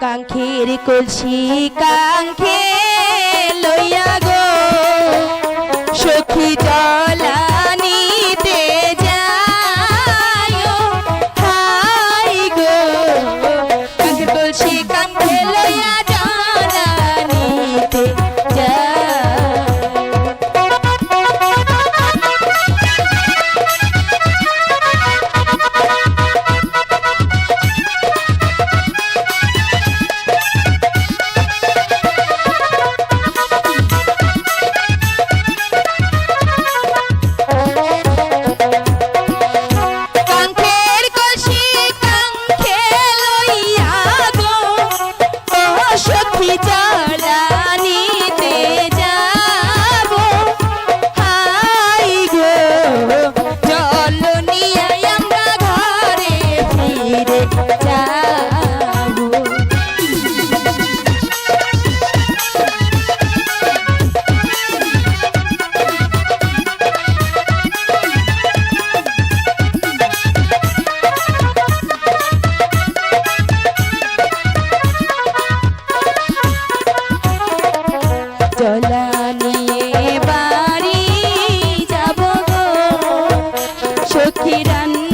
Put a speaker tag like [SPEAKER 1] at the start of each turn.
[SPEAKER 1] কাঙ্ক্ষের কলসি কাঙ্ক্ষে লইয়া গো সখী চলা নিয়ে বাড়ি যাব গো। সখী রান্না